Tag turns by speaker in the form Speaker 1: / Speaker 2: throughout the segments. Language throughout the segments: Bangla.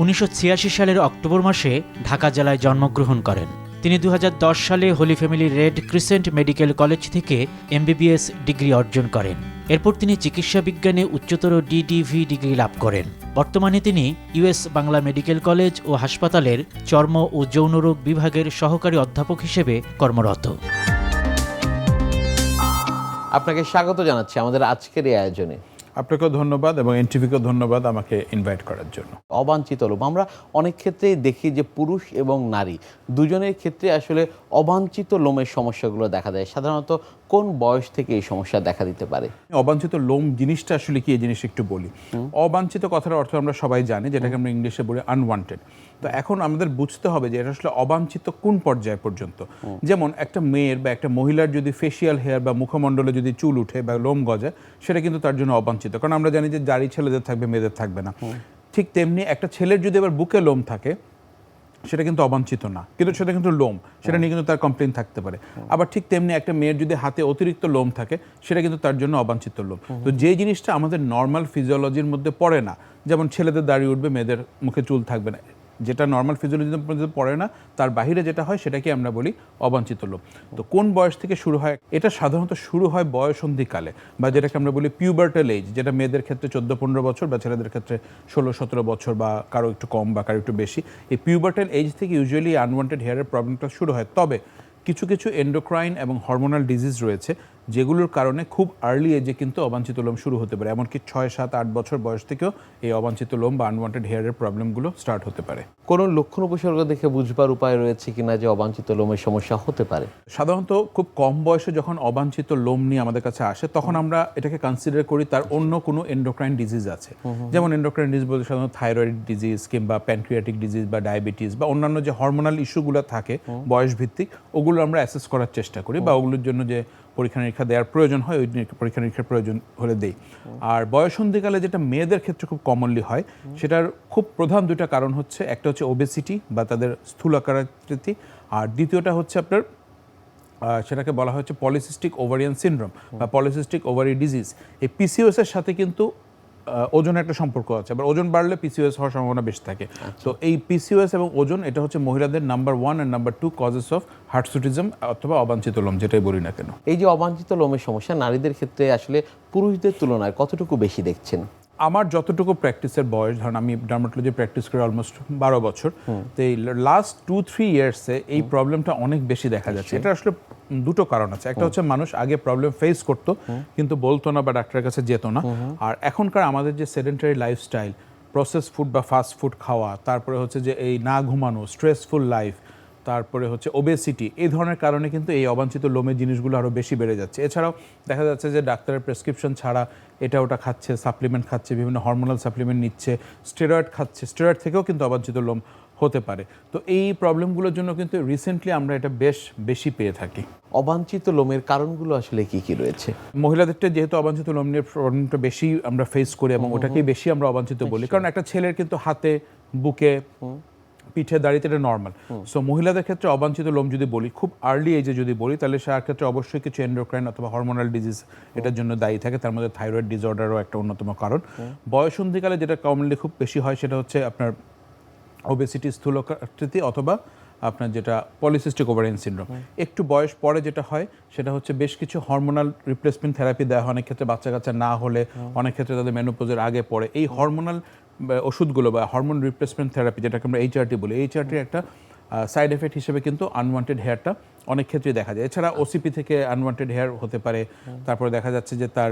Speaker 1: উনিশশো ছিয়াশি সালের অক্টোবর মাসে ঢাকা জেলায় জন্মগ্রহণ করেন। তিনি দু হাজার দশ সালে holy family red crescent medical college থেকে এমবিবিএস ডিগ্রি অর্জন করেন। এরপর তিনি চিকিৎসা বিজ্ঞানে উচ্চতর ডিডিভি ডিগ্রি লাভ করেন। বর্তমানে তিনি ইউএস বাংলা মেডিকেল কলেজ ও হাসপাতালের চর্ম ও যৌনরোগ বিভাগের সহকারী অধ্যাপক হিসেবে কর্মরত।
Speaker 2: আপনাকে স্বাগত জানাচ্ছি আমাদের আজকের এই আয়োজনে।
Speaker 3: আপনাকেও ধন্যবাদ এবং এনটিভিকেও ধন্যবাদ আমাকে ইনভাইট করার জন্য।
Speaker 2: অবাঞ্ছিত লোভ। আমরা অনেক ক্ষেত্রেই দেখি যে পুরুষ এবং নারী দুজনের ক্ষেত্রে আসলে অবাঞ্ছিত লোমের সমস্যাগুলো দেখা দেয়। সাধারণত কোন বয়স থেকে এই সমস্যা দেখা দিতে পারে?
Speaker 3: অবাঞ্ছিত লোম জিনিসটা আসলে কি এই জিনিস একটু বলি। অবাঞ্ছিত কথার অর্থ আমরা সবাই জানি যেটাকে আমরা ইংলিশে বলি আনওয়ান্টেড তো এখন আমাদের বুঝতে হবে যে এটা আসলে অবাঞ্ছিত কোন পর্যায় পর্যন্ত। যেমন একটা মেয়ের বা একটা মহিলার যদি ফেসিয়াল হেয়ার বা মুখমণ্ডলে যদি চুল উঠে বা লোম গজায় সেটা কিন্তু তার জন্য অবাঞ্ছিত। কারণ আমরা জানি যে জারি ছেলেদের থাকবে মেয়েদের থাকবে না। ঠিক তেমনি একটা ছেলের যদি আবার বুকে লোম থাকে সেটা কিন্তু অবাঞ্ছিত না। কিন্তু সেটা কিন্তু লোম। সেটা নিয়ে কিন্তু তার কমপ্লেন থাকতে পারে। আবার ঠিক তেমনি একটা মেয়ের যদি হাতে অতিরিক্ত লোম থাকে, সেটা কিন্তু তার জন্য অবাঞ্ছিত লোম। তো যে জিনিসটা আমাদের নর্মাল ফিজিওলজির মধ্যে পড়ে না, যেমন ছেলেদের দাঁড়িয়ে উঠবে, মেয়েদের মুখে চুল থাকবে না যেটা নর্মাল ফিজিওলজির পর্যন্ত পড়ে না, তার বাহিরে যেটা হয় সেটাকে আমরা বলি অবাঞ্ছিত লোম তো কোন বয়স থেকে শুরু হয়? এটা সাধারণত শুরু হয় বয়সন্ধিকালে বা যেটাকে আমরা বলি পিউবার্টাল এজ যেটা মেয়েদের ক্ষেত্রে চোদ্দ পনেরো বছর, বা ছেলেদের ক্ষেত্রে ষোলো সতেরো বছর, বা কারও একটু কম, বা কারও একটু বেশি। এই পিউবার্টাল এজ থেকে ইউজুয়ালি আনওয়ান্টেড হেয়ারের প্রবলেমটা শুরু হয়। তবে কিছু কিছু এন্ডোক্রাইন এবং হরমোনাল ডিজিজ রয়েছে যেগুলোর কারণে খুব আর্লি এজে কিন্তু অবাঞ্ছিত লোম শুরু হতে পারে। এমনকি ছয় সাত আট বছর বয়স থেকেও এই অবাঞ্ছিত লোম বা আনওয়ান্টেড হেয়ারের প্রবলেমগুলো স্টার্ট হতে পারে।
Speaker 2: কোনো লক্ষণ উপসর্গ দেখে বুঝবার উপায় রয়েছে কিনা যে অবাঞ্ছিত লোমের সমস্যা হতে পারে?
Speaker 3: সাধারণত খুব কম বয়সে যখন অবাঞ্ছিত লোম নিয়ে আমাদের কাছে আসে তখন আমরা এটাকে কনসিডার করি তার অন্য কোনো এন্ডোক্রাইন ডিজিজ আছে। যেমন এন্ডোক্রাইন ডিজিজ বলতে সাধারণত থাইরয়েড ডিজিজ কিংবা প্যানক্রিয়াটিক ডিজিজ বা ডায়াবেটিস বা অন্যান্য যে হরমোনাল ইস্যুগুলো থাকে বয়স ভিত্তিক ওগুলো আমরা অ্যাসেস করার চেষ্টা করি বা ওগুলোর জন্য যে পরীক্ষা নিরীক্ষা দেওয়ার প্রয়োজন হয়, ওই পরীক্ষা নিরীক্ষার প্রয়োজন হলে দেই। আর বয়সন্ধিকালে যেটা মেয়েদের ক্ষেত্রে খুব কমনলি হয়, সেটার খুব প্রধান দুটা কারণ হচ্ছে, একটা হচ্ছে ওবেসিটি বা তাদের স্থূলাকারাকৃতি আর দ্বিতীয়টা হচ্ছে আপনার সেটাকে বলা হচ্ছে পলিসিস্টিক ওভারিয়ান সিনড্রোম বা পলিসিস্টিক ওভারি ডিজিজ এই পিসিওসের সাথে কিন্তু ওজনের একটা সম্পর্ক আছে আবার ওজন বাড়লে পিসিওএস হওয়ার সম্ভাবনা বেশি থাকে। তো এই পিসিওএস এবং ওজন এটা হচ্ছে মহিলাদের number one and number two causes of hirsutism অথবা অবাঞ্ছিত লোম যেটাই বলি না কেন।
Speaker 2: এই যে অবাঞ্ছিত লোমের সমস্যা নারীদের ক্ষেত্রে আসলে পুরুষদের তুলনায় কতটুকু বেশি দেখছেন?
Speaker 3: আমার যতটুকু প্র্যাকটিসের বয়স ধরুন আমি ডার্মাটোলজি প্র্যাকটিস করি অলমোস্ট বারো বছর তো এই লাস্ট টু থ্রি ইয়ার্সে এই প্রবলেমটা অনেক বেশি দেখা যাচ্ছে। এটা আসলে দুটো কারণ আছে। একটা হচ্ছে মানুষ আগে প্রবলেম ফেস করতো কিন্তু বলতো না বা ডাক্তারের কাছে যেত না। আর এখনকার আমাদের যে সেডেন্টারি লাইফস্টাইল প্রসেস ফুড বা ফাস্ট ফুড খাওয়া তারপরে হচ্ছে যে এই না ঘুমানো স্ট্রেসফুল লাইফ তারপরে হচ্ছে ওবেসিটি এই ধরনের কারণে কিন্তু এই অবাঞ্ছিত লোমের জিনিসগুলো আরও বেশি বেড়ে যাচ্ছে। এছাড়াও দেখা যাচ্ছে যে ডাক্তারের প্রেসক্রিপশন ছাড়া এটা ওটা খাচ্ছে সাপ্লিমেন্ট খাচ্ছে বিভিন্ন হরমোনাল সাপ্লিমেন্ট নিচ্ছে স্টেরয়েড খাচ্ছে স্টেরয়েড থেকেও কিন্তু অবাঞ্ছিত লোম হতে পারে। তো এই প্রবলেমগুলোর জন্য কিন্তু রিসেন্টলি আমরা এটা বেশ বেশি পেয়ে থাকি।
Speaker 2: অবাঞ্ছিত লোমের কারণগুলো আসলে কি কি রয়েছে?
Speaker 3: মহিলাদেরটা যেহেতু অবাঞ্ছিত লোম নিয়ে প্রবলেমটা বেশি আমরা ফেস করি এবং ওটাকেই বেশি আমরা অবাঞ্ছিত বলি। কারণ একটা ছেলের কিন্তু হাতে বুকে পিঠে দাঁড়িয়ে এটা নর্মাল সো মহিলাদের ক্ষেত্রে অবাঞ্ছিত লোম যদি বলি খুব আর্লি এজে যদি বলি তাহলে তার ক্ষেত্রে অবশ্যই কিছু এন্ডোক্রাইন অথবা হরমোনাল ডিজিজ এটার জন্য দায়ী থাকে। তার মধ্যে থাইরয়েড ডিসঅর্ডারও একটা অন্যতম কারণ। বয়সন্ধিকালে যেটা কমনলি খুব বেশি হয় সেটা হচ্ছে আপনার ওবেসিটি স্থূলকৃতি অথবা আপনার যেটা পলিসিস্টিক ওভারিয়ান সিনড্রোম একটু বয়স পরে যেটা হয় সেটা হচ্ছে বেশ কিছু হরমোনাল রিপ্লেসমেন্ট থেরাপি দেওয়া হয়। অনেক ক্ষেত্রে বাচ্চা কাচ্চা না হলে অনেক ক্ষেত্রে তাদের মেনোপোজের আগে পড়ে। এই হরমোনাল ওষুধগুলো বা হরমোন রিপ্লেসমেন্ট থেরাপি যেটাকে আমরা এইচআরটি বলি এইচআরটির একটা সাইড এফেক্ট হিসেবে কিন্তু আনওয়ান্টেড হেয়ারটা অনেক ক্ষেত্রেই দেখা যায়। এছাড়া ওসিপি থেকে আনওয়ান্টেড হেয়ার হতে পারে তারপরে দেখা যাচ্ছে যে তার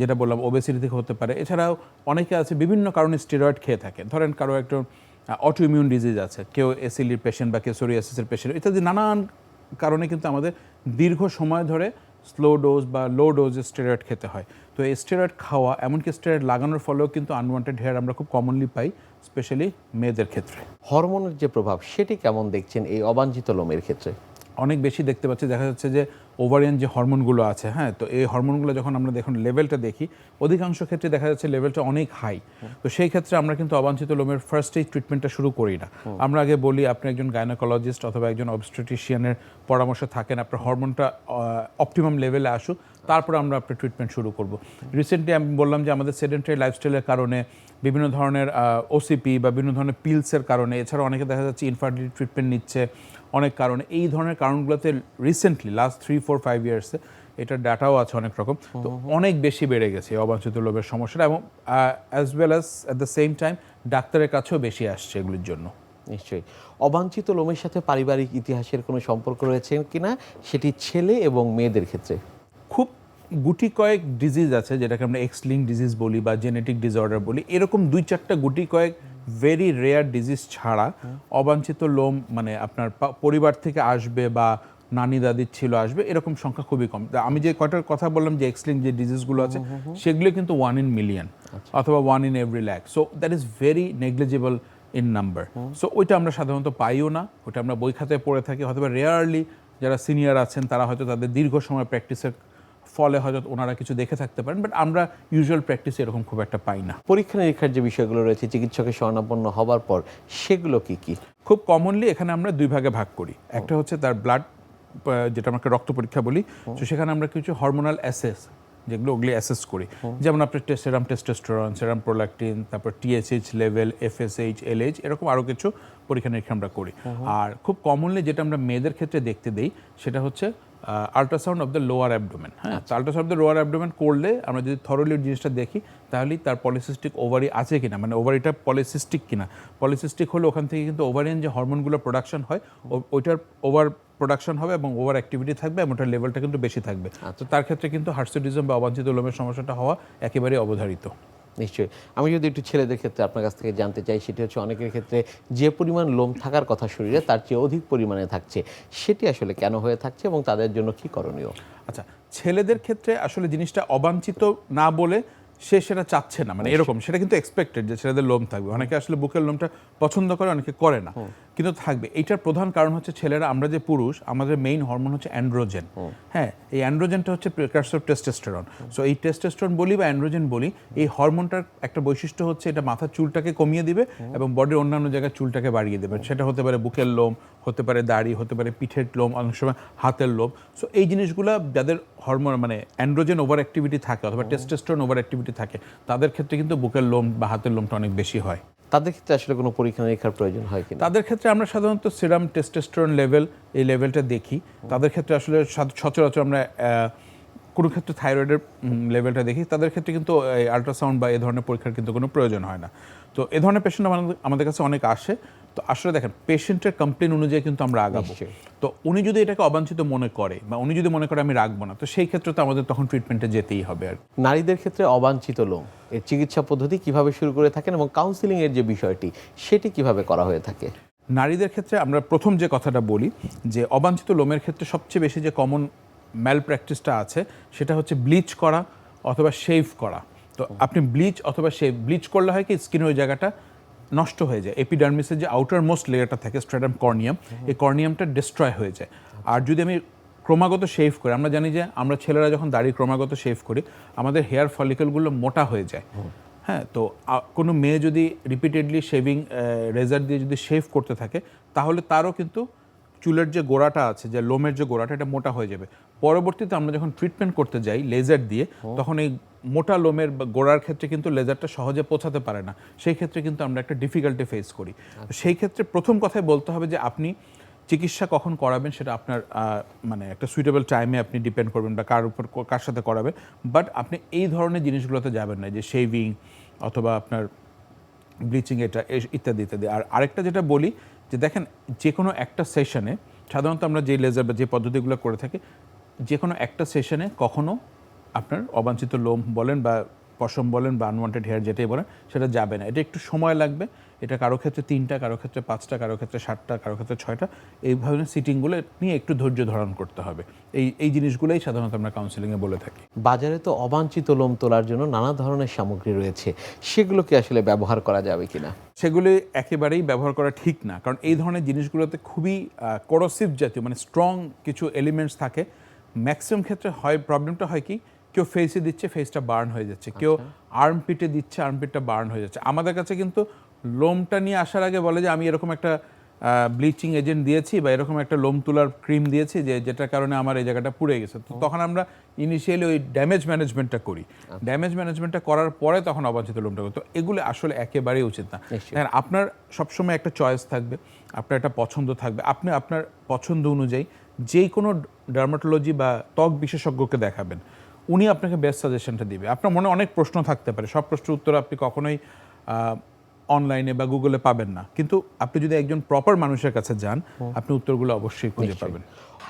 Speaker 3: যেটা বললাম ওবেসিটি থেকে হতে পারে। এছাড়াও অনেকে আছে বিভিন্ন কারণে স্টেরয়েড খেয়ে থাকে। ধরেন কারও একটা অটো ইমিউন ডিজিজ আছে কেউ এসিলির পেশেন্ট বা কেউ সোরিয়াসিসের পেশেন্ট ইত্যাদি নানান কারণে কিন্তু আমাদের দীর্ঘ সময় ধরে স্লো ডোজ বা লো ডোজে স্টেরয়েড খেতে হয়। তো এই স্টেরয়েড খাওয়া, এমনকি স্টেরয়েড লাগানোর ফলেও কিন্তু আনওয়ান্টেড হেয়ার আমরা খুব কমনলি পাই স্পেশালি মেয়েদের ক্ষেত্রে।
Speaker 2: হরমোনের যে প্রভাব, সেটি কেমন দেখছেন এই অবাঞ্ছিত লোমের ক্ষেত্রে?
Speaker 3: অনেক বেশি দেখতে পাচ্ছি। দেখা যাচ্ছে যে ওভারিয়ান যে হরমোনগুলো আছে হ্যাঁ তো এই হরমোনগুলো যখন আমরা দেখুন লেভেলটা দেখি অধিকাংশ ক্ষেত্রে দেখা যাচ্ছে লেভেলটা অনেক হাই তো সেই ক্ষেত্রে আমরা কিন্তু অবাঞ্ছিত লোমের ফার্স্ট এইড ট্রিটমেন্টটা শুরু করি না। আমরা আগে বলি আপনি একজন গাইনোকোলজিস্ট অথবা একজন অবস্ট্রেটিশিয়ানের পরামর্শ থাকেন আপনার হরমোনটা অপটিমাম লেভেলে আসুক। তারপর আমরা আপনার ট্রিটমেন্ট শুরু করব। রিসেন্টলি আমি বললাম যে আমাদের সেডেন্টারি লাইফস্টাইলের কারণে বিভিন্ন ধরনের ওসিপি বা বিভিন্ন ধরনের পিলসের কারণে এছাড়া অনেকে দেখা যাচ্ছে ইনফার্টিলিটি ট্রিটমেন্ট নিচ্ছে অনেক কারণে। এই ধরনের কারণগুলোতে recently last three four five ইয়ার্সে এটার ডাটাও আছে অনেক রকম। তো অনেক বেশি বেড়ে গেছে অবাঞ্ছিত লোভের সমস্যাটা এবং as well as at the same time ডাক্তারের কাছেও বেশি আসছে এগুলির জন্য।
Speaker 2: নিশ্চয়ই। অবাঞ্ছিত লোমের সাথে পারিবারিক ইতিহাসের কোনো সম্পর্ক রয়েছে কিনা? সেটি ছেলে এবং মেয়েদের ক্ষেত্রে।
Speaker 3: খুব গুটি কয়েক ডিজিজ আছে যেটাকে আমরা এক্স লিঙ্ক ডিজিজ বলি বা জেনেটিক ডিসঅর্ডার বলি। এরকম দুই চারটা গুটি কয়েক ভেরি রেয়ার ডিজিজ ছাড়া অবাঞ্ছিত লোম মানে আপনার পরিবার থেকে আসবে বা নানি দাদির ছিল আসবে এরকম সংখ্যা খুবই কম। আমি যে কয়টার কথা বললাম যে এক্স লিঙ্ক যে ডিজিজগুলো আছে সেগুলো কিন্তু ওয়ান ইন মিলিয়ন অথবা one in every lakh so that is very negligible in number so ওইটা আমরা সাধারণত পাইও না। ওটা আমরা বই খাতায় পড়ে থাকি। অথবা রেয়ারলি যারা সিনিয়র আছেন তারা হয়তো তাদের দীর্ঘ সময় প্র্যাকটিসের ফলে হয়তো ওনারা কিছু দেখে থাকতে পারেন বাট আমরা ইউজুয়াল প্র্যাকটিসে এরকম খুব একটা পাই না।
Speaker 2: পরীক্ষা নিরীক্ষার যে বিষয়গুলো রয়েছে চিকিৎসকের শরণাপন্ন হবার পর সেগুলো কি কি?
Speaker 3: খুব কমনলি এখানে আমরা দুই ভাগে ভাগ করি। একটা হচ্ছে তার ব্লাড যেটা আমরা রক্ত পরীক্ষা বলি তো সেখানে আমরা কিছু হরমোনাল অ্যাসেস যেগুলো ওগুলি অ্যাসেস করি। যেমন আপনার test serum testosterone serum prolactin তারপর টিএসএইচ লেভেল এফএসএইচ এলএইচ এরকম আরও কিছু পরীক্ষা নিরীক্ষা আমরা করি। আর খুব কমনলি যেটা আমরা মেয়েদের ক্ষেত্রে দেখতে দেই সেটা হচ্ছে ultrasound of the lower abdomen হ্যাঁ? Ultrasound of the lower abdomen করলে আমরা যদি থরলি জিনিসটা দেখি তাহলেই তার পলিসিস্টিক ওভারি আছে কিনা মানে ওভারিটা পলিসিস্টিক কিনা। পলিসিস্টিক হলে ওখান থেকে কিন্তু ওভারিয়ান যে হরমোনগুলো প্রোডাকশন হয় ওইটার ওভার প্রোডাকশন হবে এবং ওভার অ্যাক্টিভিটি থাকবে এবং ওটার লেভেলটা কিন্তু বেশি থাকবে। তো তার ক্ষেত্রে কিন্তু হার্সিডিজম বা অবাঞ্ছিত লোমের সমস্যাটা হওয়া একেবারেই অবধারিত।
Speaker 2: নিশ্চয়ই। আমি যদি একটু ছেলেদের ক্ষেত্রে আপনার কাছ থেকে জানতে চাই সেটি হচ্ছে অনেকের ক্ষেত্রে যে পরিমাণ লোম থাকার কথা শরীরে তার চেয়ে অধিক পরিমাণে থাকছে। সেটি আসলে কেন হয়ে থাকছে এবং তাদের জন্য কি করণীয়?
Speaker 3: আচ্ছা ছেলেদের ক্ষেত্রে আসলে জিনিসটা অবাঞ্ছিত না বলে সে সেটা চাচ্ছে না। মানে এরকম সেটা কিন্তু এক্সপেক্টেড যে ছেলেদের লোম থাকবে। অনেকে আসলে বুকের লোমটা পছন্দ করে অনেকে করে না। কিন্তু থাকবে। এইটার প্রধান কারণ হচ্ছে ছেলেরা আমরা যে পুরুষ আমাদের মেইন হরমোন হচ্ছে অ্যান্ড্রোজেন হ্যাঁ এই অ্যান্ড্রোজেনটা হচ্ছে প্রিকার্সর টেস্টোস্টেরন সো এই টেস্টোস্টেরন বলি বা অ্যান্ড্রোজেন বলি এই হরমোনটার একটা বৈশিষ্ট্য হচ্ছে এটা মাথার চুলটাকে কমিয়ে দিবে এবং বডির অন্যান্য জায়গায় চুলটাকে বাড়িয়ে দেবে। সেটা হতে পারে বুকের লোম হতে পারে দাড়ি হতে পারে পিঠের লোম অনেক সময় হাতের লোম। সো এই জিনিসগুলো যাদের হরমোন মানে অ্যান্ড্রোজেন ওভার অ্যাক্টিভিটি থাকে অথবা টেস্টোস্টেরন ওভার অ্যাক্টিভিটি থাকে তাদের ক্ষেত্রে কিন্তু বুকের লোম বা হাতের লোমটা অনেক বেশি হয়।
Speaker 2: তাদের ক্ষেত্রে আসলে কোনো পরীক্ষা নিরীক্ষার প্রয়োজন হয় কিনা?
Speaker 3: তাদের ক্ষেত্রে আমরা সাধারণত সিরাম টেস্টোস্টেরন লেভেল এই লেভেলটা দেখি। তাদের ক্ষেত্রে আসলে সচরাচর আমরা কোনো ক্ষেত্রে থাইরয়েডের লেভেলটা দেখি। তাদের ক্ষেত্রে কিন্তু আলট্রাসাউন্ড বা এ ধরনের পরীক্ষার কিন্তু কোনো প্রয়োজন হয় না। তো এ ধরনের পেশেন্ট আমাদের কাছে অনেক আসে। তো আসলে দেখেন পেশেন্টের কমপ্লেন অনুযায়ী কিন্তু আমরা আগাবো। তো উনি যদি এটাকে অবাঞ্ছিত মনে করে বা উনি যদি মনে করে আমি রাখব না তো সেই ক্ষেত্রে তো আমাদের তখন ট্রিটমেন্টে যেতেই হবে আর।
Speaker 2: নারীদের ক্ষেত্রে অবাঞ্ছিত লোম এর চিকিৎসা পদ্ধতি কীভাবে শুরু করে থাকেন এবং কাউন্সিলিং এর যে বিষয়টি সেটি কীভাবে করা হয়ে থাকে?
Speaker 3: নারীদের ক্ষেত্রে আমরা প্রথম যে কথাটা বলি যে অবাঞ্ছিত লোমের ক্ষেত্রে সবচেয়ে বেশি যে কমন ম্যাল প্র্যাকটিসটা আছে সেটা হচ্ছে ব্লিচ করা অথবা শেভ করা। তো আপনি ব্লিচ অথবা শেভ ব্লিচ করলে হয় কি স্কিনের ওই জায়গাটা নষ্ট হয়ে যায়। এপিডার্মিসের যে আউটার মোস্ট লেয়ারটা থাকে স্ট্রেটাম কর্নিয়াম এই কর্নিয়ামটা ডিস্ট্রয় হয়ে যায়। আর যদি আমি ক্রমাগত শেভ করি আমরা জানি যে আমরা ছেলেরা যখন দাড়ি ক্রমাগত শেভ করি আমাদের হেয়ার ফলিকলগুলো মোটা হয়ে যায়। হ্যাঁ তো কোনো মেয়ে যদি রিপিটেডলি শেভিং রেজার দিয়ে যদি শেভ করতে থাকে তাহলে তারও কিন্তু চুলের যে গোড়াটা আছে যে লোমের যে গোড়াটা এটা মোটা হয়ে যাবে। পরবর্তীতে আমরা যখন ট্রিটমেন্ট করতে যাই লেজার দিয়ে তখন এই মোটা লোমের গোড়ার ক্ষেত্রে কিন্তু লেজারটা সহজে পৌঁছাতে পারে না। সেই ক্ষেত্রে কিন্তু আমরা একটা ডিফিকাল্টি ফেস করি। তো সেই ক্ষেত্রে প্রথম কথাই বলতে হবে যে আপনি চিকিৎসা কখন করাবেন সেটা আপনার মানে একটা সুইটেবল টাইমে আপনি ডিপেন্ড করবেন বা কার উপর কার সাথে করাবেন। বাট আপনি এই ধরনের জিনিসগুলোতে যাবেন না যে শেভিং অথবা আপনার ব্লিচিং এটা ইত্যাদি ইত্যাদি। আর আরেকটা যেটা বলি যে দেখেন যে কোনো একটা সেশনে সাধারণত আমরা যে লেজার বা যে পদ্ধতিগুলো করে থাকি যে কোনো একটা সেশনে কখনো আপনার অবাঞ্ছিত লোম বলেন বা পশম বলেন বা আনওয়ান্টেড হেয়ার যেটাই বলেন, সেটা যাবে না। এটা একটু সময় লাগবে। এটা কারও ক্ষেত্রে তিনটা কারও ক্ষেত্রে পাঁচটা কারও ক্ষেত্রে সাতটা কারও ক্ষেত্রে ছয়টা এই ধরনের সিটিংগুলো নিয়ে একটু ধৈর্য ধারণ করতে হবে। এই এই জিনিসগুলোই সাধারণত আমরা কাউন্সিলিংয়ে বলে থাকি।
Speaker 2: বাজারে তো অবাঞ্ছিত লোম তোলার জন্য নানা ধরনের সামগ্রী রয়েছে। সেগুলো কি আসলে ব্যবহার করা যাবে কিনা?
Speaker 3: সেগুলি একেবারেই ব্যবহার করা ঠিক না। কারণ এই ধরনের জিনিসগুলোতে খুবই করসিভ জাতীয় মানে স্ট্রং কিছু এলিমেন্টস থাকে। ম্যাক্সিমাম ক্ষেত্রে হয় প্রবলেমটা হয় কি কেউ ফেসে দিচ্ছে ফেসটা বার্ন হয়ে যাচ্ছে। কেউ আর্ম পিটে দিচ্ছে আর্ম পিটটা বার্ন হয়ে যাচ্ছে। আমাদের কাছে কিন্তু লোমটা নিয়ে আসার আগে বলে যে আমি এরকম একটা ব্লিচিং এজেন্ট দিয়েছি বা এরকম একটা লোম তোলার ক্রিম দিয়েছি যে যেটার কারণে আমার এই জায়গাটা পুড়ে গেছে। তো তখন আমরা ইনিশিয়ালি ওই ড্যামেজ ম্যানেজমেন্টটা করি। ড্যামেজ ম্যানেজমেন্টটা করার পরে তখন অবাঞ্ছিত লোমটা করি। তো এগুলো আসলে একেবারেই উচিত না। দেখেন আপনার সবসময় একটা চয়েস থাকবে আপনার একটা পছন্দ থাকবে। আপনি আপনার পছন্দ অনুযায়ী যে কোনো ডার্মাটোলজি বা ত্বক বিশেষজ্ঞকে দেখাবেন। উনি আপনাকে বেস্ট সাজেশনটা দিবে। আপনার মনে অনেক প্রশ্ন থাকতে পারে। সব প্রশ্নের উত্তর আপনি কখনোই অনলাইনে বা গুগলে পাবেন না। কিন্তু আপনি যদি একজন প্রপার মানুষের কাছে যান আপনি উত্তরগুলো অবশ্যই খুঁজে পাবেন।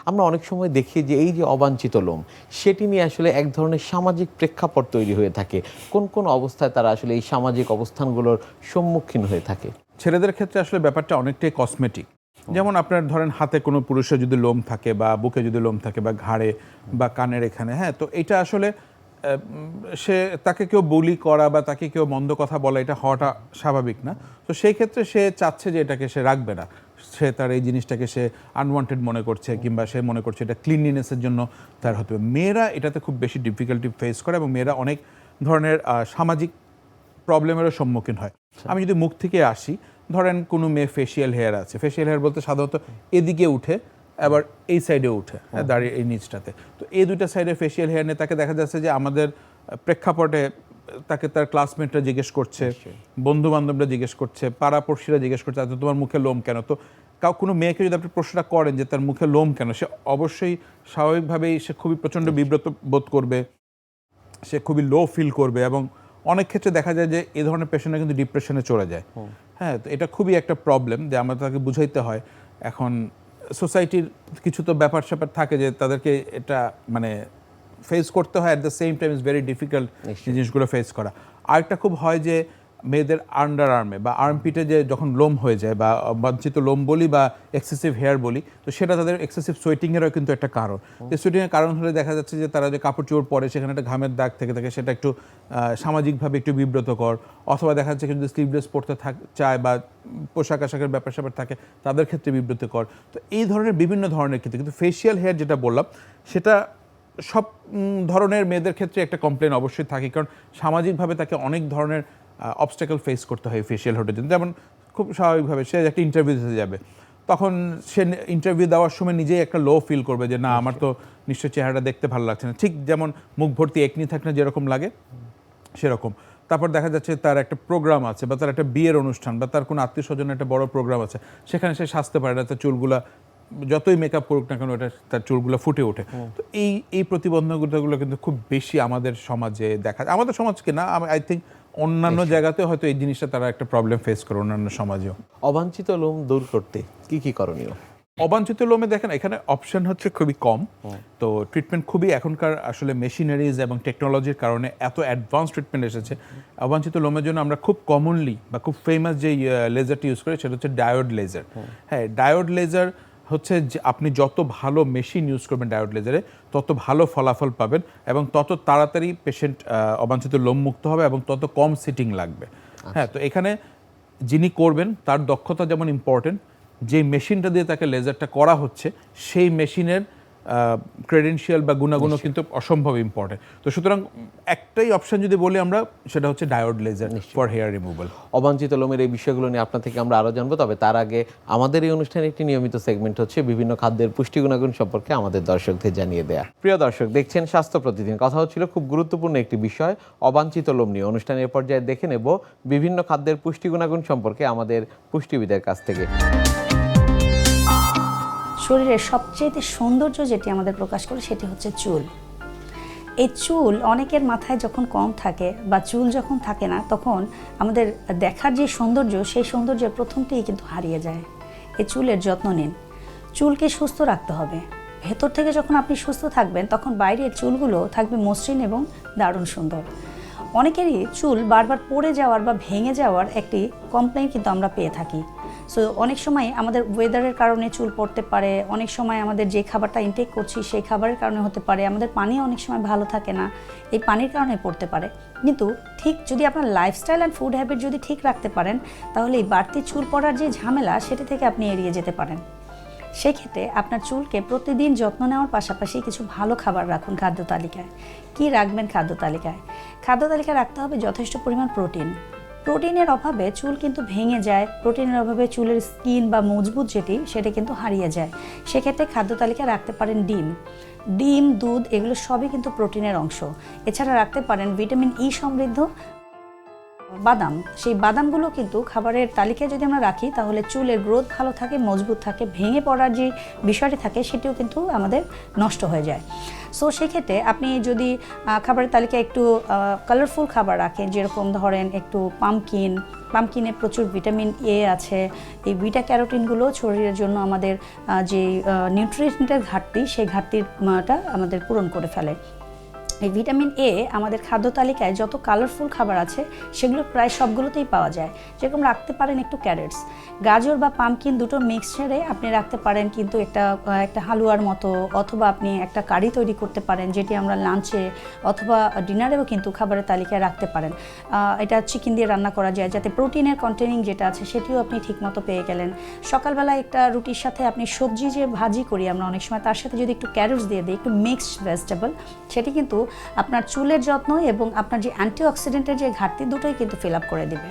Speaker 2: আমরা অনেক সময় দেখি যে এই যে অবাঞ্ছিত লোম সেটি নিয়ে আসলে এক ধরনের সামাজিক প্রেক্ষাপট তৈরি হয়ে থাকে। কোন কোন অবস্থায় তারা আসলে এই সামাজিক অবস্থানগুলোর সম্মুখীন হয়ে থাকে?
Speaker 3: ছেলেদের ক্ষেত্রে আসলে ব্যাপারটা অনেকটাই কসমেটিক যেমন আপনার ধরেন হাতে কোনো পুরুষের যদি লোম থাকে বা বুকে যদি লোম থাকে বা ঘাড়ে বা কানের এখানে হ্যাঁ তো এটা আসলে সে তাকে কেউ বলি করা বা তাকে কেউ মন্দ কথা বলা এটা হওয়াটা স্বাভাবিক না। তো সেই ক্ষেত্রে সে চাচ্ছে যে এটাকে সে রাখবে না। সে তার এই জিনিসটাকে সে আনওয়ান্টেড মনে করছে কিংবা সে মনে করছে এটা ক্লিনলিনেসের জন্য তার হতে হবে। মেয়েরা এটাতে খুব বেশি ডিফিকাল্টি ফেস করে এবং মেয়েরা অনেক ধরনের সামাজিক প্রবলেমেরও সম্মুখীন হয়। আমি যদি মুখ থেকে আসি ধরেন কোনো মেয়ে ফেসিয়াল হেয়ার আছে। ফেসিয়াল হেয়ার বলতে সাধারণত এদিকে উঠে আবার এই সাইডে উঠে হ্যাঁ, দাঁড়িয়ে এই নিচটাতে। তো এই দুইটা সাইডে ফেসিয়াল হেয়ার নিয়ে তাকে দেখা যাচ্ছে যে আমাদের প্রেক্ষাপটে তাকে তার ক্লাসমেটরা জিজ্ঞেস করছে বন্ধু বান্ধবরা জিজ্ঞেস করছে পাড়াপড়শিরা জিজ্ঞেস করছে আচ্ছা তোমার মুখে লোম কেন? তো কাউ কোনো মেয়েকে যদি আপনি প্রশ্নটা করেন যে তার মুখে লোম কেন সে অবশ্যই স্বাভাবিকভাবেই সে খুবই প্রচণ্ড বিব্রত বোধ করবে সে খুবই লো ফিল করবে এবং অনেক ক্ষেত্রে দেখা যায় যে এই ধরনের পেশেন্টরা কিন্তু ডিপ্রেশনে চলে যায়। হ্যাঁ তো এটা খুবই একটা প্রবলেম যে আমরা তাকে বুঝাইতে হয়। এখন সোসাইটির কিছু তো ব্যাপার স্যাপার থাকে যে তাদেরকে এটা মানে ফেস করতে হয় at the same time is very difficult জিনিসগুলো ফেস করা। আরেকটা খুব হয় যে মেয়েদের আন্ডার আর্মে বা আর্মপিটে যে যখন লোম হয়ে যায় বা বাঞ্ছিত লোম বলি বা এক্সেসিভ হেয়ার বলি তো সেটা তাদের এক্সেসিভ সোয়েটিংয়েরও কিন্তু একটা কারণ। সোয়েটিংয়ের কারণ হলে দেখা যাচ্ছে যে তারা যে কাপড় চোপড় পরে সেখানে একটা ঘামের দাগ থেকে থাকে সেটা একটু সামাজিকভাবে একটু বিব্রতকর। অথবা দেখা যাচ্ছে কিন্তু স্লিভলেস পরতে থাক চায় বা পোশাক আশাকের ব্যাপার স্যাপার থাকে তাদের ক্ষেত্রে বিব্রতকর। তো এই ধরনের বিভিন্ন ধরনের ক্ষেত্রে কিন্তু ফেসিয়াল হেয়ার যেটা বললাম সেটা সব ধরনের মেয়েদের ক্ষেত্রে একটা কমপ্লেন অবশ্যই থাকে। কারণ সামাজিকভাবে তাকে অনেক ধরনের অবস্টাকেল ফেস করতে হয় ফেসিয়াল হোটের জন্য। যেমন খুব স্বাভাবিকভাবে সে একটা ইন্টারভিউ দিতে যাবে। তখন সে ইন্টারভিউ দেওয়ার সময় নিজেই একটা লো ফিল করবে যে না আমার তো নিশ্চয় চেহারাটা দেখতে ভালো লাগছে না। ঠিক যেমন মুখ ভর্তি একনি থাকলে যেরকম লাগে সেরকম। তারপর দেখা যাচ্ছে তার একটা প্রোগ্রাম আছে বা তার একটা বিয়ের অনুষ্ঠান বা তার কোনো আত্মীয় স্বজনের একটা বড় প্রোগ্রাম আছে। সেখানে সে সাজতে পারে না তার চুলগুলা যতই মেকআপ করুক না কেন এটা তার চুলগুলো ফুটে ওঠে। তো এই এই প্রতিবন্ধকতাগুলো কিন্তু খুব বেশি আমাদের সমাজে দেখা আমাদের সমাজকে না আমি আই থিঙ্ক অন্যান্য জায়গাতে হয়তো এই জিনিসটা তারা একটা প্রবলেম ফেস করে অন্যান্য সমাজেও।
Speaker 2: অবাঞ্ছিত লোম দূর করতে কি কি করণীয়?
Speaker 3: অবাঞ্ছিত লোমে দেখেন এখানে অপশন হচ্ছে খুবই কম। তো ট্রিটমেন্ট খুবই এখনকার আসলে মেশিনারিজ এবং টেকনোলজির কারণে এত অ্যাডভান্স ট্রিটমেন্ট এসেছে। অবাঞ্ছিত লোমের জন্য আমরা খুব কমনলি বা খুব ফেমাস যে লেজারটি ইউজ করি সেটা হচ্ছে ডায়োড লেজার হ্যাঁ ডায়োড লেজার হচ্ছে যে আপনি যত ভালো মেশিন ইউজ করবেন ডায়োড লেজারে তত ভালো ফলাফল পাবেন এবং তত তাড়াতাড়ি পেশেন্ট অবাঞ্ছিত লোম মুক্ত হবে এবং তত কম সিটিং লাগবে। হ্যাঁ তো এখানে যিনি করবেন তার দক্ষতা যেমন ইম্পর্টেন্ট যে মেশিনটা দিয়ে তাকে লেজারটা করা হচ্ছে সেই মেশিনের ক্রেডেনশিয়াল বা গুণাগুণও কিন্তু অসম্ভব ইম্পর্টেন্ট তো সুতরাং একটাই অপশন যদি বলি আমরা সেটা হচ্ছে diode laser for hair removal
Speaker 2: অবাঞ্ছিত লোমের এই বিষয়গুলো নিয়ে আপনার থেকে আমরা আরও জানব তবে তার আগে আমাদের এই অনুষ্ঠানে একটি নিয়মিত সেগমেন্ট হচ্ছে বিভিন্ন খাদ্যের পুষ্টি গুণাগুণ সম্পর্কে আমাদের দর্শকদের জানিয়ে দেয়া। প্রিয় দর্শক দেখছেন স্বাস্থ্য প্রতিদিন। কথা হচ্ছিল খুব গুরুত্বপূর্ণ একটি বিষয় অবাঞ্ছিত লোম নিয়ে। অনুষ্ঠানের পর্যায়ে দেখে নেব বিভিন্ন খাদ্যের পুষ্টি গুণাগুণ সম্পর্কে আমাদের পুষ্টিবিদের কাছ থেকে।
Speaker 4: শরীরের সবচেয়ে সৌন্দর্য যেটি আমাদের প্রকাশ করে সেটি হচ্ছে চুল। এই চুল অনেকের মাথায় যখন কম থাকে বা চুল যখন থাকে না, তখন আমাদের দেখার যে সৌন্দর্য, সেই সৌন্দর্যের প্রথমটিই কিন্তু হারিয়ে যায়। এই চুলের যত্ন নিন। চুলকে সুস্থ রাখতে হবে। ভেতর থেকে যখন আপনি সুস্থ থাকবেন, তখন বাইরের চুলগুলো থাকবে মসৃণ এবং দারুণ সুন্দর। অনেকেরই চুল বারবার পড়ে যাওয়ার বা ভেঙে যাওয়ার একটি কমপ্লেন কিন্তু আমরা পেয়ে থাকি। সো অনেক সময় আমাদের ওয়েদারের কারণে চুল পড়তে পারে, অনেক সময় আমাদের যে খাবারটা ইনটেক করছি সেই খাবারের কারণে হতে পারে, আমাদের পানি অনেক সময় ভালো থাকে না, এই পানির কারণে পড়তে পারে। কিন্তু ঠিক যদি আপনার লাইফস্টাইল অ্যান্ড ফুড হ্যাবিট যদি ঠিক রাখতে পারেন, তাহলে এই বাড়তি চুল পড়ার যে ঝামেলা সেটা থেকে আপনি এড়িয়ে যেতে পারেন। সেক্ষেত্রে আপনার চুলকে প্রতিদিন যত্ন নেওয়ার পাশাপাশি কিছু ভালো খাবার রাখুন খাদ্য তালিকায়। কি রাখবেন খাদ্য তালিকায়? খাদ্য তালিকায় রাখতে হবে যথেষ্ট পরিমাণ প্রোটিন। প্রোটিনের অভাবে চুল কিন্তু ভেঙে যায়। প্রোটিনের অভাবে চুলের স্কিন বা মজবুত যেটি, সেটা কিন্তু হারিয়ে যায়। সেক্ষেত্রে খাদ্য তালিকায় রাখতে পারেন ডিম। ডিম, দুধ, এগুলো সবই কিন্তু প্রোটিনের অংশ। এছাড়া রাখতে পারেন ভিটামিন ই সমৃদ্ধ বাদাম, সেই বাদামগুলো কিন্তু খাবারের তালিকায় যদি আমরা রাখি, তাহলে চুলের গ্রোথ ভালো থাকে, মজবুত থাকে, ভেঙে পড়ার যে বিষয়টি থাকে, সেটিও কিন্তু আমাদের নষ্ট হয়ে যায়। সো সেক্ষেত্রে আপনি যদি খাবারের তালিকায় একটু কালারফুল খাবার রাখেন, যেরকম ধরেন একটু পামকিন পামকিনে প্রচুর ভিটামিন এ আছে, এই বিটা ক্যারোটিনগুলো শরীরের জন্য আমাদের যে নিউট্রিয়েন্টের ঘাটতি, সেই ঘাটতিটা আমাদের পূরণ করে ফেলে। এই ভিটামিন এ আমাদের খাদ্য তালিকায় যত কালারফুল খাবার আছে, সেগুলো প্রায় সবগুলোতেই পাওয়া যায়। যেরকম রাখতে পারেন একটু ক্যারেটস গাজর বা পামকিন দুটো মিক্সচারে আপনি রাখতে পারেন কিন্তু একটা একটা হালুয়ার মতো অথবা আপনি একটা কারি তৈরি করতে পারেন, যেটি আমরা লাঞ্চে অথবা ডিনারেও কিন্তু খাবারের তালিকায় রাখতে পারেন। এটা চিকেন দিয়ে রান্না করা যায়, যাতে প্রোটিনের কন্টেনিং যেটা আছে, সেটিও আপনি ঠিকমতো পেয়ে গেলেন। সকালবেলা একটা রুটির সাথে আপনি সবজি যে ভাজি করি আমরা অনেক সময়, তার সাথে যদি একটু ক্যারটস দিয়ে দিই, একটু মিক্সড ভেজিটেবল সেটি কিন্তু আপনার চুলের যত্ন এবং আপনার যে অ্যান্টিঅক্সিডেন্টের যে ঘাটতি দুটোই কিন্তু ফিল আপ করে দিবে।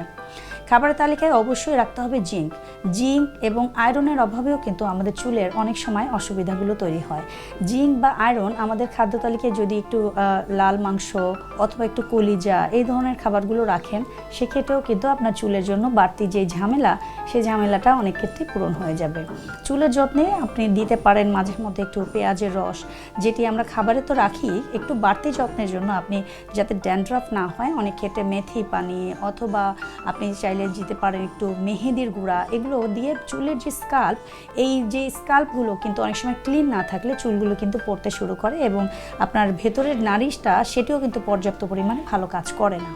Speaker 4: খাবারের তালিকায় অবশ্যই রাখতে হবে জিঙ্ক। জিঙ্ক এবং আয়রনের অভাবেও কিন্তু আমাদের চুলের অনেক সময় অসুবিধাগুলো তৈরি হয়। জিঙ্ক বা আয়রন আমাদের খাদ্য তালিকায় যদি একটু লাল মাংস অথবা একটু কলিজা এই ধরনের খাবারগুলো রাখেন, সেক্ষেত্রেও কিন্তু আপনার চুলের জন্য বাড়তি যে ঝামেলা, সেই ঝামেলাটা অনেক ক্ষেত্রে পূরণ হয়ে যাবে। চুলের যত্নে আপনি দিতে পারেন মাঝে মধ্যে একটু পেঁয়াজের রস, যেটি আমরা খাবারে তো রাখি, একটু বাড়তি যত্নের জন্য আপনি যাতে ড্যান্ড্রফ না হয়, অনেক ক্ষেত্রে মেথি, পানি অথবা আপনি চাইলে দিতে পারেন একটু মেহেদির গুঁড়া, এগুলো দিয়ে চুলের যে স্কাল্প এই যে স্কাল্পগুলো কিন্তু অনেক সময় ক্লিন না থাকলে চুলগুলো কিন্তু পড়তে শুরু করে এবং আপনার ভেতরের নারিশটা সেটিও কিন্তু পর্যাপ্ত পরিমাণে ভালো কাজ করে না।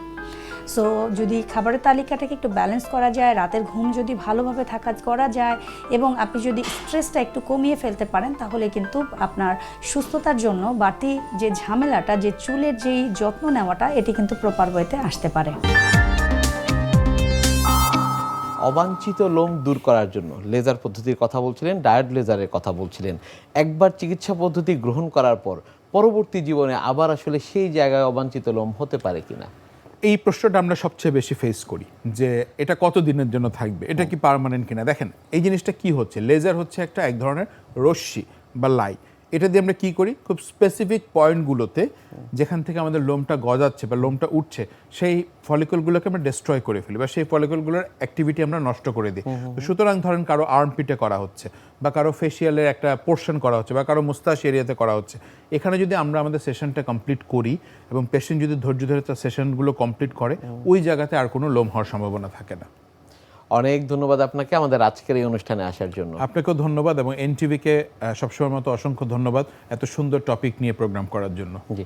Speaker 4: সো যদি খাবারের তালিকাটাকে একটু ব্যালেন্স করা যায়, রাতের ঘুম যদি ভালোভাবে থাকা, করা যায় এবং আপনি যদি স্ট্রেসটা একটু কমিয়ে ফেলতে পারেন, তাহলে কিন্তু আপনার সুস্থতার জন্য বাড়তি যে ঝামেলাটা, যে চুলের যেই যত্ন নেওয়াটা, এটি কিন্তু প্রপার ওয়েতে আসতে পারে।
Speaker 2: অবাঞ্ছিত লোম দূর করার জন্য। লেজার পদ্ধতির কথা বলছিলেন ডায়েট লেজারের কথা বলছিলেন। একবার চিকিৎসা পদ্ধতি গ্রহণ করার পর পরবর্তী জীবনে আবার আসলে সেই জায়গায় অবাঞ্ছিত লোম হতে পারে কিনা?
Speaker 3: এই প্রশ্নটা আমরা সবচেয়ে বেশি ফেস করি যে এটা কত দিনের জন্য থাকবে? এটা কি পার্মানেন্ট কিনা? দেখেন এই জিনিসটা কি হচ্ছে? লেজার হচ্ছে একটা এক ধরনের রশ্মি বা লাই। এটা দিয়ে আমরা কি করি? খুব স্পেসিফিক পয়েন্টগুলোতে যেখান থেকে আমাদের লোমটা গজাচ্ছে বা লোমটা উঠছে সেই ফলিকলগুলোকে আমরা ডিস্ট্রয় করে ফেলি বা সেই ফলিকলগুলোর অ্যাক্টিভিটি আমরা নষ্ট করে দিই। তো সুতরাং ধরেন কারও আর্মপিটে করা হচ্ছে বা কারও ফেসিয়ালের একটা পোর্শন করা হচ্ছে বা কারও মুস্তাশ এরিয়াতে করা হচ্ছে। এখানে যদি আমরা আমাদের সেশনটা কমপ্লিট করি এবং পেশেন্ট যদি ধৈর্য ধরে তার সেশনগুলো কমপ্লিট করে ওই জায়গাতে আর কোনো লোম হওয়ার সম্ভাবনা থাকে না।
Speaker 2: অনেক ধন্যবাদ আপনাকে আমাদের আজকের এই অনুষ্ঠানে আসার জন্য।
Speaker 3: আপনাকেও ধন্যবাদ এবং এনটিভিকে সবসময় মতো অসংখ্য ধন্যবাদ এত সুন্দর টপিক নিয়ে প্রোগ্রাম করার জন্য।
Speaker 2: জি।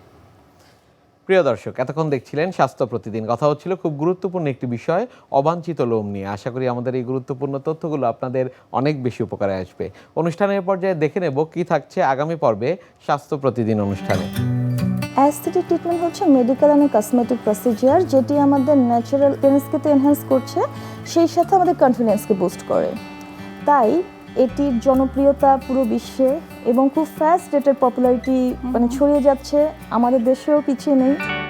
Speaker 2: প্রিয় দর্শক এতক্ষণ দেখছিলেন স্বাস্থ্য প্রতিদিন কথা হচ্ছিল খুব গুরুত্বপূর্ণ একটি বিষয় অবাঞ্ছিত লোম নিয়ে। আশা করি আমাদের এই গুরুত্বপূর্ণ তথ্যগুলো আপনাদের অনেক বেশি উপকারে আসবে। অনুষ্ঠানের পর্যায়ে দেখে নেব কি থাকছে আগামী পর্বে স্বাস্থ্য প্রতিদিন অনুষ্ঠানে।
Speaker 5: অ্যাস্থেটিক ট্রিটমেন্ট হচ্ছে মেডিকেল অ্যান্ড কসমেটিক প্রসিজিয়ার যেটি আমাদের ন্যাচারাল ফিটনেসকে তো এনহ্যান্স করছে সেই সাথে আমাদের কনফিডেন্সকে বুস্ট করে। তাই এটির জনপ্রিয়তা পুরো বিশ্বে এবং খুব ফাস্ট রেটের পপুলারিটি মানে ছড়িয়ে যাচ্ছে আমাদের দেশেও পিছিয়ে নেই।